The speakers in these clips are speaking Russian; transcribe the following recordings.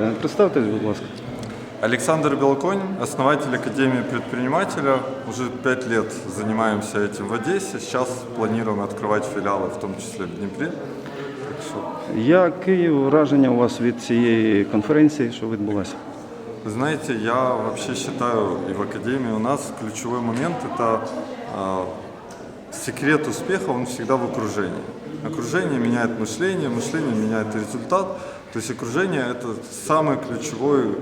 Е, Представтесь, будь ласка. Александр Белоконь, основатель Академии предпринимателя. Уже пять лет занимаемся этим в Одессе. Сейчас планируем открывать филиалы, в том числе в Днепре. Так что, Які враження у вас від цієї конференції, що відбулася? вы знаете, я вообще считаю, и в Академии у нас ключевой момент – это а, секрет успеха, он всегда в окружении. Окружение меняет мышление, мышление меняет результат. То есть окружение – это самый ключевой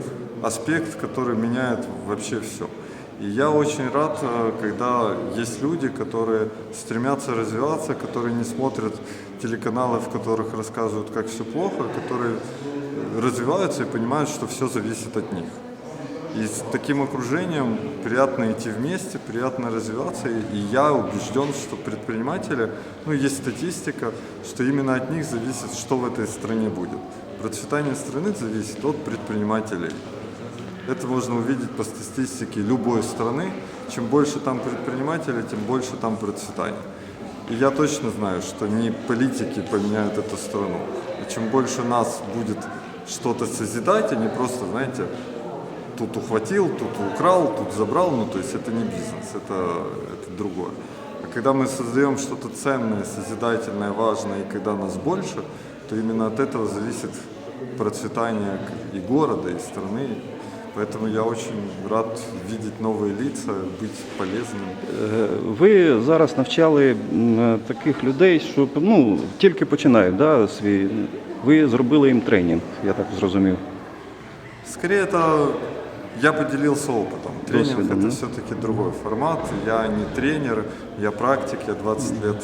аспект, который меняет вообще все. И я очень рад, э, когда есть люди, которые стремятся развиваться, которые не смотрят телеканалы, в которых рассказывают, как все плохо, которые э, развиваются и понимают, что все зависит от них. И с таким окружением приятно идти вместе, приятно развиваться. И я убежден, что предприниматели, ну есть статистика, что именно от них зависит, что в этой стране будет. Процветание страны зависит от предпринимателей. Это можно увидеть по статистике любой страны. Чем больше там предпринимателей, тем больше там процветания. И я точно знаю, что не политики поменяют эту страну. А чем больше нас будет что-то созидать, а не просто, знаете, тут ухватил, тут украл, тут забрал, ну то есть это не бизнес, это, это другое. А когда мы создаем что-то ценное, созидательное, важное, и когда нас больше, то именно от этого зависит процветание и города, и страны. Поэтому я очень рад видеть новые лица, быть полезным. Е, Ви зараз навчали м, таких людей, що ну, тільки починають да, свій. Ви зробили їм тренінг, я так зрозумів. Скорее это я поделился опытом. Тренинг Досвидом, это да? все-таки другой формат. Я не тренер, я практик, я 20 лет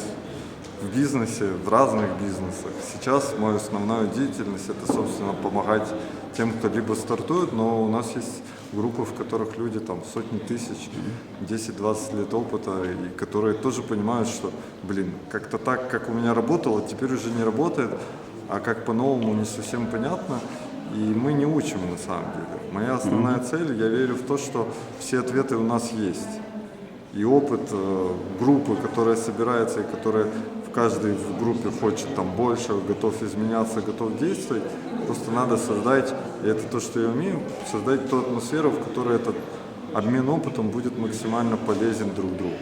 в бизнесе, в разных бизнесах. Сейчас моя основная деятельность это, собственно, помогать тем, кто либо стартует, но у нас есть группы, в которых люди там сотни тысяч, 10-20 лет опыта, и которые тоже понимают, что, блин, как-то так, как у меня работало, теперь уже не работает, а как по-новому не совсем понятно. И мы не учим на самом деле. Моя основная цель, я верю в то, что все ответы у нас есть. И опыт э, группы, которая собирается и которая в каждой в группе хочет там больше, готов изменяться, готов действовать, просто надо создать, и это то, что я умею, создать ту атмосферу, в которой этот обмен опытом будет максимально полезен друг другу.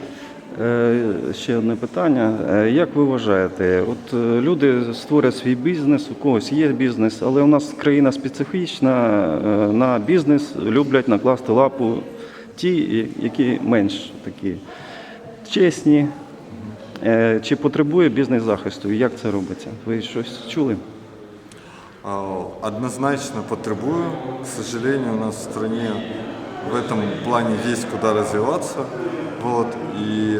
Е, Ще одне питання. Е, Як ви вважаєте, от е, люди створять свій бізнес, у когось є бізнес, але у нас країна специфічна, е, на бізнес люблять накласти лапу ті, які менш такі чесні. Е, Чи потребує бізнес захисту? І Як це робиться? Ви щось чули? А, Однозначно потребую. К сожалению, у нас в стране в этом плане есть куда развиваться. Вот. И,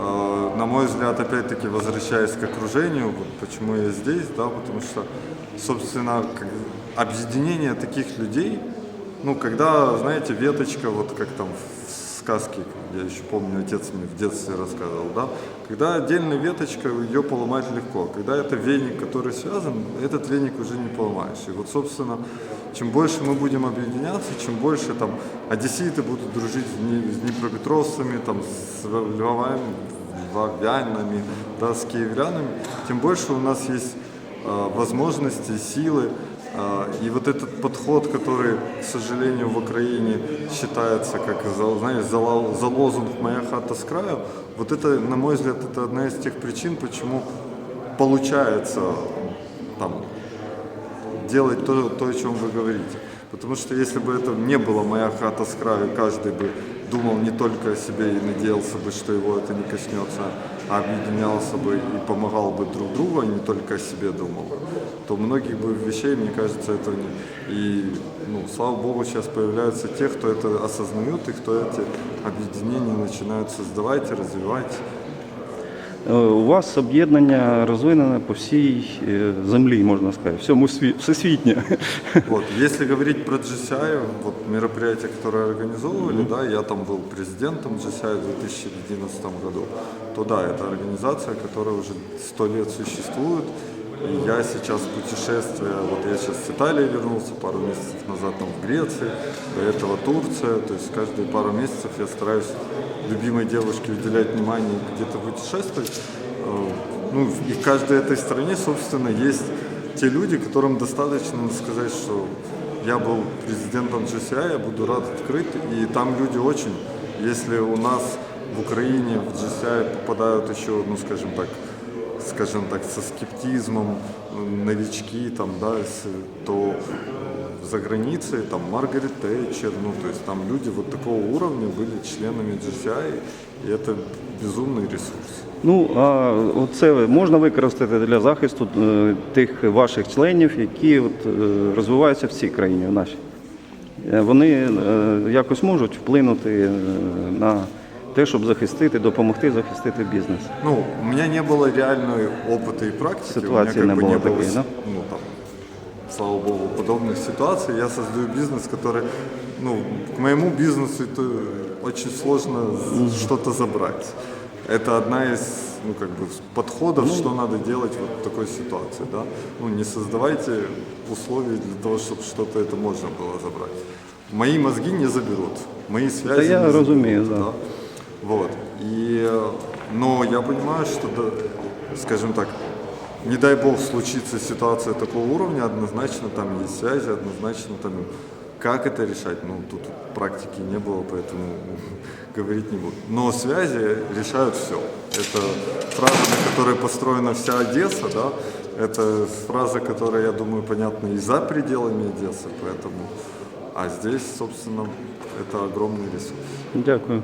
э, на мой взгляд, опять-таки, возвращаясь к окружению, вот почему я здесь, да, потому что, собственно, как- объединение таких людей, ну, когда, знаете, веточка, вот как там в сказке, я еще помню, отец мне в детстве рассказывал, да, когда отдельная веточка, ее поломать легко. Когда это веник, который связан, этот веник уже не поломаешь. И вот, собственно, чем больше мы будем объединяться, чем больше там одесситы будут дружить с днепропетровцами, там, с львовами, львовянами, да, с киевлянами, тем больше у нас есть э, возможности, силы. Э, И вот этот подход, который, к сожалению, в Украине считается как, знаешь, за, за лозунг «Моя хата с краю», вот это, на мой взгляд, это одна из тех причин, почему получается там, делать то, то, о чем вы говорите. Потому что если бы это не было моя хата с краю, каждый бы думал не только о себе и надеялся бы, что его это не коснется, а объединялся бы и помогал бы друг другу, а не только о себе думал, то многих бы вещей, мне кажется, этого не... И, ну, слава богу, сейчас появляются те, кто это осознают и кто эти объединения начинают создавать и развивать Е, У вас об'єднання розвинене по всій е, землі, можна сказати, всьому сві- всесвітнє. Вот. Если говорить про GCI, вот мероприятие, которое организовывали, да, я там был президентом GCI в 2011 году, то да, это организация, которая уже сто лет существует. я сейчас путешествие, вот я сейчас с Италии вернулся пару месяцев назад там в Греции, до этого Турция, то есть каждые пару месяцев я стараюсь любимой девушке уделять внимание где-то путешествовать. Э, Ну, и в каждой этой стране, собственно, есть те люди, которым достаточно сказать, что я был президентом GCI, я буду рад открыть. И там люди очень, если у нас в Украине в GCI попадают еще, ну скажем так, скажем так, со скептизмом м, новички, там, да, с- то за границей, там, Маргарет Тэтчер, ну, то есть там люди вот такого уровня были членами GCI, и это безумный ресурс. Ну, а це можна використати для захисту е, тих ваших членів, які от, е, розвиваються в цій країні, в нашій. Е, Вони е, якось можуть вплинути е, на Те, щоб захистити, допомогти захистити бізнес. Ну, у меня не было реальной опыта и практики. У меня не такой, было, да? ну, там, слава богу, подобных ситуаций. Я создаю бизнес, который, ну, к моему бизнесу это очень сложно з- что-то забрать. Это одна из, ну, как бы, подходов, что надо делать вот в такой ситуации, да. Ну, не создавайте условий для того, чтобы что-то это можно было забрать. Мои мозги не заберут, мои связи Да я не заберут, разумею, да. Вот. И, э, но я понимаю, что, скажем так, не дай бог случится ситуация такого уровня, однозначно там есть связи, однозначно там как это решать, ну тут практики не было, поэтому говорить не буду. Но связи решают все. Это фраза, на которой построена вся Одесса, да, это фраза, которая, я думаю, понятна и за пределами Одессы, поэтому, а здесь, собственно, это огромный ресурс. Дякую.